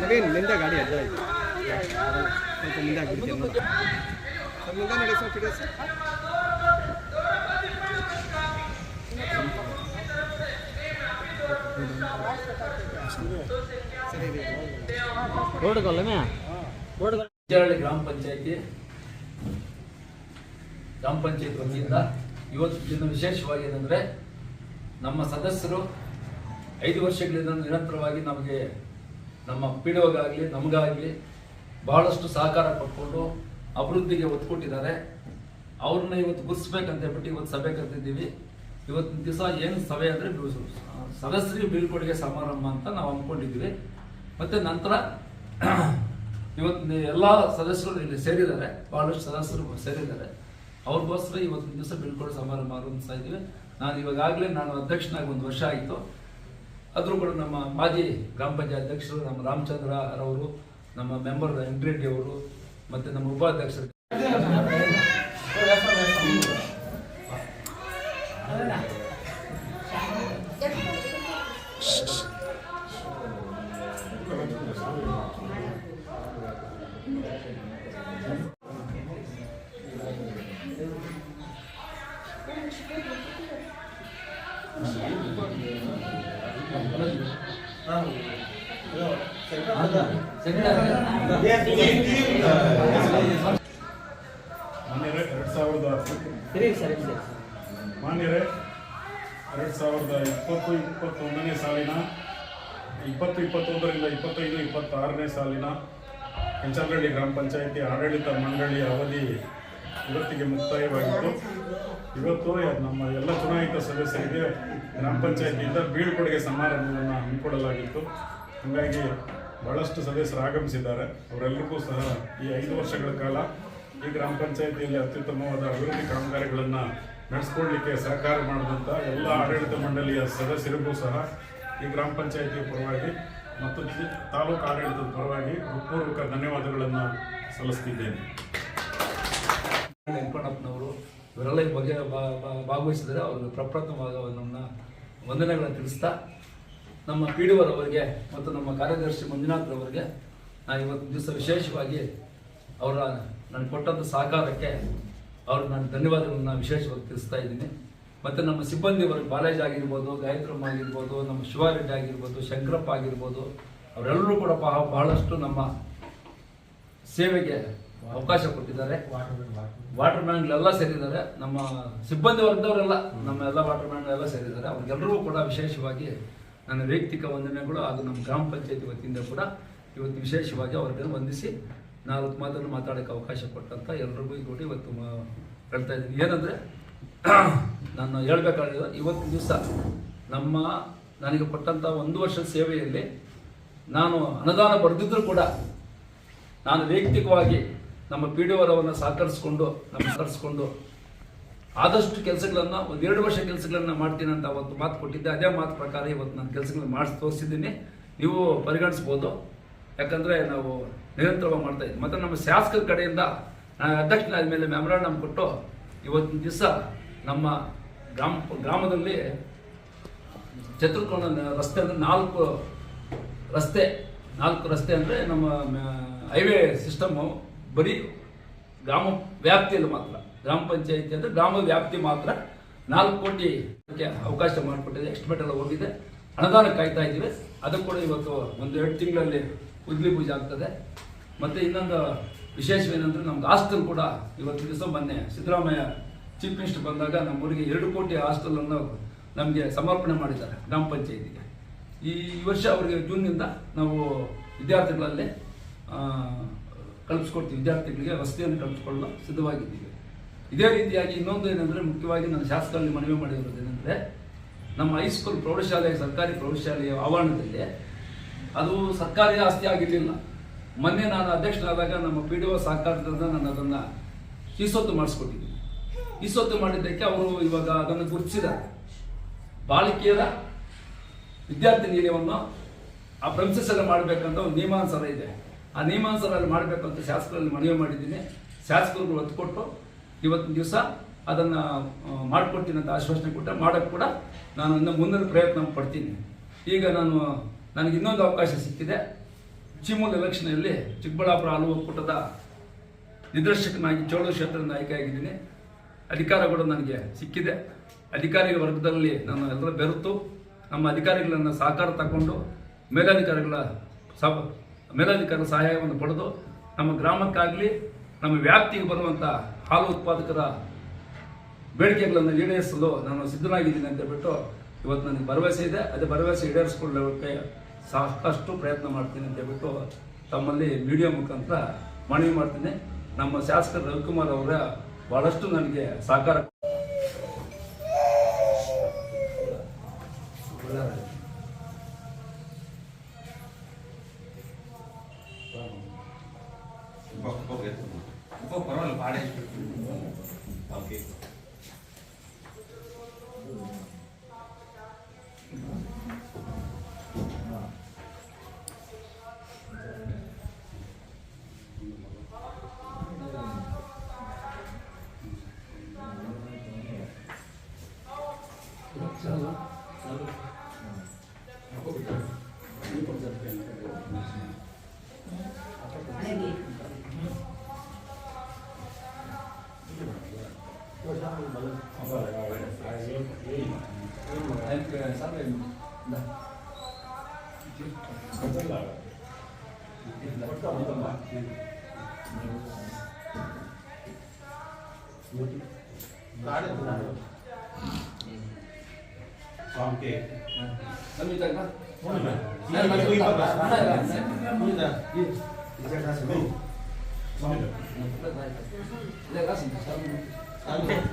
ನವೀನ್ ನಿಂದ ಗಾಡಿ ಅಡ್ಡ ಆಯ್ತು ಸ್ವಲ್ಪ ಮುಂದೆ ಆಗ್ಬಿಡ್ತೀನಿ ಸ್ವಲ್ಪ ಮುಂದೆ ನಡಿ ಸ್ವಲ್ಪ ಇಡಿ ಸರ್. ಸರಿ ಇದೆ. ವಿಚಾರಣೆ ಗ್ರಾಮ ಪಂಚಾಯತಿ, ಗ್ರಾಮ ಪಂಚಾಯತ್ ವತಿಯಿಂದ ಇವತ್ತು ದಿನ ವಿಶೇಷವಾಗಿ ಏನಂದ್ರೆ ನಮ್ಮ ಸದಸ್ಯರು ಐದು ವರ್ಷಗಳಿಂದ ನಿರಂತರವಾಗಿ ನಮಗೆ ನಮ್ಮ ಪಿಡಿಒಗಾಗಲಿ ನಮಗಾಗಲಿ ಬಹಳಷ್ಟು ಸಹಕಾರ ಪಡ್ಕೊಂಡು ಅಭಿವೃದ್ಧಿಗೆ ಒತ್ತು ಕೊಟ್ಟಿದ್ದಾರೆ ಅವ್ರನ್ನ ಇವತ್ತು ಗುರ್ಸ್ಬೇಕಂತ ಹೇಳ್ಬಿಟ್ಟು ಇವತ್ತು ಸಭೆ ಕರೆದಿದ್ದೀವಿ. ಇವತ್ತಿನ ದಿವಸ ಏನು ಸಭೆ ಅಂದರೆ ಸದಸ್ಯರಿಗೆ ಬೀಳ್ಕೊಡುಗೆ ಸಮಾರಂಭ ಅಂತ ನಾವು ಅಂದ್ಕೊಂಡಿದ್ದೀವಿ. ಮತ್ತೆ ನಂತರ ಇವತ್ತು ಎಲ್ಲ ಸದಸ್ಯರು ಇಲ್ಲಿ ಸೇರಿದ್ದಾರೆ, ಬಹಳಷ್ಟು ಸದಸ್ಯರು ಸೇರಿದ್ದಾರೆ. ಅವ್ರಿಗೋಸ್ಕರ ಇವತ್ತು ದಿವಸ ಬೀಳ್ಕೊಡೋ ಸಮಾರಂಭ ಆರಂಭಿಸ್ತಾ ಇದ್ದೀವಿ. ನಾನು ಇವಾಗಲೇ ನಾನು ಅಧ್ಯಕ್ಷನಾಗಿ ಒಂದು ವರ್ಷ ಆಯಿತು. ಆದರೂ ಕೂಡ ನಮ್ಮ ಮಾಜಿ ಗ್ರಾಮ ಪಂಚಾಯತ್ ಅಧ್ಯಕ್ಷರು ನಮ್ಮ ರಾಮಚಂದ್ರ ರವರು, ನಮ್ಮ ಮೆಂಬರ್ ವೆಂಕಟರೆಡ್ಡಿ ಅವರು, ಮತ್ತು ನಮ್ಮ ಉಪಾಧ್ಯಕ್ಷರು. ಮಾನ್ಯರೇ ಎರಡು ಸಾವಿರದ ಮಾನ್ಯರೇ ಎರಡು ಸಾವಿರದ ಇಪ್ಪತ್ತು ಇಪ್ಪತ್ತೊಂದನೇ ಸಾಲಿನ ಇಪ್ಪತ್ತು ಇಪ್ಪತ್ತೊಂದರಿಂದ ಇಪ್ಪತ್ತೈದು ಇಪ್ಪತ್ತಾರನೇ ಸಾಲಿನ ಕೆಂಚನಹಳ್ಳಿ ಗ್ರಾಮ ಪಂಚಾಯಿತಿ ಆಡಳಿತ ಮಂಡಳಿಯ ಅವಧಿ ಇವತ್ತಿಗೆ ಮುಕ್ತಾಯವಾಗಿತ್ತು. ಇವತ್ತು ನಮ್ಮ ಎಲ್ಲ ಚುನಾಯಿತ ಸದಸ್ಯರಿಗೆ ಗ್ರಾಮ ಪಂಚಾಯತಿಯಿಂದ ಬೀಳ್ಕೊಡುಗೆ ಸಮಾರಂಭವನ್ನು ಹಮ್ಮಿಕೊಳ್ಳಲಾಗಿತ್ತು. ಹಾಗಾಗಿ ಬಹಳಷ್ಟು ಸದಸ್ಯರು ಆಗಮಿಸಿದ್ದಾರೆ. ಅವರೆಲ್ಲರಿಗೂ ಸಹ ಈ ಐದು ವರ್ಷಗಳ ಕಾಲ ಈ ಗ್ರಾಮ ಪಂಚಾಯಿತಿಯಲ್ಲಿ ಅತ್ಯುತ್ತಮವಾದ ಅಭಿವೃದ್ಧಿ ಕಾಮಗಾರಿಗಳನ್ನು ನಡೆಸ್ಕೊಳ್ಳಿಕ್ಕೆ ಸಹಕಾರ ಮಾಡಿದಂಥ ಎಲ್ಲ ಆಡಳಿತ ಮಂಡಳಿಯ ಸದಸ್ಯರಿಗೂ ಸಹ ಈ ಗ್ರಾಮ ಪಂಚಾಯಿತಿಯ ಪರವಾಗಿ ಮತ್ತು ತಾಲೂಕು ಆಡಳಿತದ ಪರವಾಗಿ ಹೃತ್ಪೂರ್ವಕ ಧನ್ಯವಾದಗಳನ್ನು ಸಲ್ಲಿಸ್ತಿದ್ದೇನೆ. ವೆಂಕಣ್ಣಪ್ಪನವರು ಇವರೆಲ್ಲ ಬಗ್ಗೆ ಭಾಗವಹಿಸಿದರೆ ಅವರು ಪ್ರಪ್ರಥಮವಾಗಿ ನನ್ನ ವಂದನೆಗಳನ್ನು ತಿಳಿಸ್ತಾ ನಮ್ಮ ಪಿ ಮತ್ತು ನಮ್ಮ ಕಾರ್ಯದರ್ಶಿ ಮಂಜುನಾಥ್ ಅವರಿಗೆ ನಾನು ಇವತ್ತು ದಿವಸ ವಿಶೇಷವಾಗಿ ಅವರ ನಾನು ಕೊಟ್ಟಂಥ ಸಹಕಾರಕ್ಕೆ ಅವ್ರಿಗೆ ನಾನು ಧನ್ಯವಾದಗಳನ್ನ ವಿಶೇಷವಾಗಿ ತಿಳಿಸ್ತಾ ಇದ್ದೀನಿ. ಮತ್ತು ನಮ್ಮ ಸಿಬ್ಬಂದಿ ವರ್ಗ ಕಾಲೇಜ್ ಆಗಿರ್ಬೋದು ಗಾಯತ್ರಮ್ಮ ಆಗಿರ್ಬೋದು, ನಮ್ಮ ಶಿವಾರೆಡ್ಡಿ ಆಗಿರ್ಬೋದು, ಶಂಕರಪ್ಪ ಆಗಿರ್ಬೋದು, ಅವರೆಲ್ಲರೂ ಕೂಡ ಬಹ, ಬಹಳಷ್ಟು ನಮ್ಮ ಸೇವೆಗೆ ಅವಕಾಶ ಕೊಟ್ಟಿದ್ದಾರೆ. ವಾಟರ್ ಮ್ಯಾನ್ಗಳೆಲ್ಲ ಸೇರಿದ್ದಾರೆ. ನಮ್ಮ ಸಿಬ್ಬಂದಿ ವರ್ಗದವರೆಲ್ಲ, ನಮ್ಮ ಎಲ್ಲ ವಾಟರ್ ಎಲ್ಲ ಸೇರಿದ್ದಾರೆ. ಅವ್ರಿಗೆಲ್ಲರಿಗೂ ಕೂಡ ವಿಶೇಷವಾಗಿ ನನ್ನ ವೈಯಕ್ತಿಕ ವಂದನೆಗಳು ಹಾಗೂ ನಮ್ಮ ಗ್ರಾಮ ಪಂಚಾಯತಿ ವತಿಯಿಂದ ಕೂಡ ಇವತ್ತು ವಿಶೇಷವಾಗಿ ಅವ್ರಿಗೆ ವಂದಿಸಿ ನಾಲ್ಕು ಮಾತನ್ನು ಮಾತಾಡೋಕ್ಕೆ ಅವಕಾಶ ಕೊಟ್ಟಂತ ಎಲ್ರಿಗೂ ಕೂಡ ಇವತ್ತು ಹೇಳ್ತಾ ಇದ್ದೀನಿ. ಏನಂದರೆ, ನಾನು ಹೇಳ್ಬೇಕಾಗಿರೋ ಇವತ್ತು ದಿವಸ ನಮ್ಮ ನನಗೆ ಕೊಟ್ಟಂಥ ಒಂದು ವರ್ಷದ ಸೇವೆಯಲ್ಲಿ ನಾನು ಅನುದಾನ ಬರೆದಿದ್ದರೂ ಕೂಡ ನಾನು ವೈಯಕ್ತಿಕವಾಗಿ ನಮ್ಮ ಪಿ ಡಿ ಓರವನ್ನು ಸಹಕರಿಸ್ಕೊಂಡು, ನಮ್ಮ ಸಹಕರಿಸ್ಕೊಂಡು ಆದಷ್ಟು ಕೆಲಸಗಳನ್ನು, ಒಂದು ಎರಡು ವರ್ಷ ಕೆಲಸಗಳನ್ನು ಮಾಡ್ತೀನಿ ಅಂತ ಅವತ್ತು ಮಾತು ಕೊಟ್ಟಿದ್ದೆ. ಅದೇ ಮಾತು ಪ್ರಕಾರ ಇವತ್ತು ನಾನು ಕೆಲಸಗಳನ್ನ ಮಾಡಿಸಿ ತೋರಿಸಿದ್ದೀನಿ. ನೀವು ಪರಿಗಣಿಸ್ಬೋದು. ಯಾಕಂದರೆ ನಾವು ನಿರಂತರವಾಗಿ ಮಾಡ್ತಾ ಇದ್ದೀವಿ. ಮತ್ತು ನಮ್ಮ ಶಾಸಕರ ಕಡೆಯಿಂದ ನಾನು ಅಧ್ಯಕ್ಷನಾದ ಮೇಲೆ ಮೆಮೊರಾಂಡಮ್ ಕೊಟ್ಟು ಇವತ್ತಿನ ದಿವಸ ನಮ್ಮ ಗ್ರಾಮ, ಗ್ರಾಮದಲ್ಲಿ ಚತುರ್ಕೋಣ ರಸ್ತೆ ಅಂದರೆ ನಾಲ್ಕು ರಸ್ತೆ ನಾಲ್ಕು ರಸ್ತೆ ಅಂದರೆ ನಮ್ಮ ಹೈವೇ ಸಿಸ್ಟಮ್ಮು ಬರೀ ಗ್ರಾಮ ವ್ಯಾಪ್ತಿಯಲ್ಲಿ ಮಾತ್ರ. ಗ್ರಾಮ ಪಂಚಾಯಿತಿ ಅಂದರೆ ಗ್ರಾಮ ವ್ಯಾಪ್ತಿ ಮಾತ್ರ ನಾಲ್ಕು ಕೋಟಿ ಅವಕಾಶ ಮಾಡಿಕೊಟ್ಟಿದೆ ಎಸ್ಟಿಮೇಟ್ ಎಲ್ಲ ಹೋಗಿದೆ, ಅನುದಾನ ಕಾಯ್ತಾ ಇದ್ದೀವಿ. ಅದು ಕೂಡ ಇವತ್ತು ಒಂದು ಎರಡು ತಿಂಗಳಲ್ಲಿ ಉದ್ಲಿ ಪೂಜೆ ಆಗ್ತದೆ. ಮತ್ತು ಇನ್ನೊಂದು ವಿಶೇಷವೇನೆಂದರೆ ನಮ್ದು ಹಾಸ್ಟೆಲ್ ಕೂಡ ಇವತ್ತು ದಿವಸ ಮೊನ್ನೆ ಸಿದ್ದರಾಮಯ್ಯ ಚೀಫ್ ಮಿನಿಸ್ಟರ್ ಬಂದಾಗ ನಮ್ಮೂರಿಗೆ ಎರಡು ಕೋಟಿ ಹಾಸ್ಟೆಲನ್ನು ನಮಗೆ ಸಮರ್ಪಣೆ ಮಾಡಿದ್ದಾರೆ ಗ್ರಾಮ ಪಂಚಾಯಿತಿಗೆ. ಈ ವರ್ಷ ಅವರಿಗೆ ಜೂನ್ನಿಂದ ನಾವು ವಿದ್ಯಾರ್ಥಿಗಳಲ್ಲಿ ಕಲ್ಪಿಸ್ಕೊಡ್ತೀವಿ ವಿದ್ಯಾರ್ಥಿಗಳಿಗೆ ವಸತಿಯನ್ನು ಕಲ್ಪಿಸ್ಕೊಳ್ಳಲು ಸಿದ್ಧವಾಗಿದ್ದೀವಿ. ಇದೇ ರೀತಿಯಾಗಿ ಇನ್ನೊಂದು ಏನಂದರೆ ಮುಖ್ಯವಾಗಿ ನಾನು ಶಾಸಕರಲ್ಲಿ ಮನವಿ ಮಾಡಿರೋದು ಏನಂದರೆ, ನಮ್ಮ ಹೈಸ್ಕೂಲ್ ಪ್ರೌಢಶಾಲೆ ಸರ್ಕಾರಿ ಪ್ರೌಢಶಾಲೆಯ ಆವರಣದಲ್ಲಿ ಅದು ಸರ್ಕಾರಿ ಆಸ್ತಿ ಆಗಿರಲಿಲ್ಲ. ಮೊನ್ನೆ ನಾನು ಅಧ್ಯಕ್ಷನಾದಾಗ ನಮ್ಮ ಪಿ ಡಿ ಒ ಸಹಕಾರದಿಂದ ನಾನು ಅದನ್ನು ಈಸೊತ್ತು ಮಾಡಿಸ್ಕೊಟ್ಟಿದ್ದೀನಿ ಈಸೊತ್ತು ಮಾಡಿದ್ದಕ್ಕೆ ಅವರು ಇವಾಗ ಅದನ್ನು ಗುರುತಿಸಿದ್ದಾರೆ. ಬಾಲಕಿಯರ ವಿದ್ಯಾರ್ಥಿ ನಿಲಯವನ್ನು ಆ ಪ್ರೆಮಿಸಸ್ ಎಲ್ಲ ಮಾಡಬೇಕಂತ ಒಂದು ನಿಯಮಾನುಸಾರ ಇದೆ. ಆ ನಿಯಮಾನುಸಾರ ಮಾಡಬೇಕಂತ ಶಾಸಕರಲ್ಲಿ ಮನವಿ ಮಾಡಿದ್ದೀನಿ. ಶಾಸಕರುಗಳು ಒತ್ತು ಕೊಟ್ಟು ಇವತ್ತಿನ ದಿವಸ ಅದನ್ನು ಮಾಡಿಕೊಡ್ತೀನಿ ಅಂತ ಆಶ್ವಾಸನೆ ಕೊಟ್ಟರೆ ಮಾಡೋಕ್ಕೆ ಕೂಡ ನಾನು ಇನ್ನು ಮುಂದಿನ ಪ್ರಯತ್ನ ಪಡ್ತೀನಿ. ಈಗ ನಾನು, ನನಗೆ ಇನ್ನೊಂದು ಅವಕಾಶ ಸಿಕ್ಕಿದೆ. ಚಿಮೂಲ್ ಎಲೆಕ್ಷನಲ್ಲಿ ಚಿಕ್ಕಬಳ್ಳಾಪುರ ಹಾಲು ಒಕ್ಕೂಟದ ನಿರ್ದೇಶಕನಾಗಿ ಚೋಳ ಕ್ಷೇತ್ರದ ಆಯ್ಕೆಯಾಗಿದ್ದೀನಿ ಅಧಿಕಾರ ಕೂಡ ನನಗೆ ಸಿಕ್ಕಿದೆ. ಅಧಿಕಾರಿ ವರ್ಗದಲ್ಲಿ ನಾನು ಎಲ್ಲರ ಬೆರೆತು ನಮ್ಮ ಅಧಿಕಾರಿಗಳನ್ನು ಸಹಕಾರ ತಗೊಂಡು ಮೇಲಾಧಿಕಾರಿಗಳ ಸಹ, ಮೇಲಧಿಕಾರಿಗಳ ಸಹಾಯವನ್ನು ಪಡೆದು ನಮ್ಮ ಗ್ರಾಮಕ್ಕಾಗಲಿ ನಮ್ಮ ವ್ಯಾಪ್ತಿಗೆ ಬರುವಂಥ ಹಾಲು ಉತ್ಪಾದಕರ ಬೇಡಿಕೆಗಳನ್ನು ಈಡೇರಿಸಲು ನಾನು ಸಿದ್ಧನಾಗಿದ್ದೀನಿ ಅಂತ ಹೇಳ್ಬಿಟ್ಟು ಇವತ್ತು ನನಗೆ ಭರವಸೆ ಇದೆ. ಅದೇ ಭರವಸೆ ಈಡೇರಿಸ್ಕೊಳ್ಳೋಕ್ಕೆ ಸಾಕಷ್ಟು ಪ್ರಯತ್ನ ಮಾಡ್ತೀನಿ ಅಂತ ಹೇಳ್ಬಿಟ್ಟು ತಮ್ಮಲ್ಲಿ ಮೀಡಿಯಾ ಮುಖಾಂತರ ಮನವಿ ಮಾಡ್ತೀನಿ. ನಮ್ಮ ಶಾಸಕ ರವಿಕುಮಾರ್ ಅವರ ಬಹಳಷ್ಟು ನನಗೆ ಸಹಕಾರ ಪರವಾಗಿಲ್ಲ ಪಾಡೆ ಓಕೆ Terima kasih.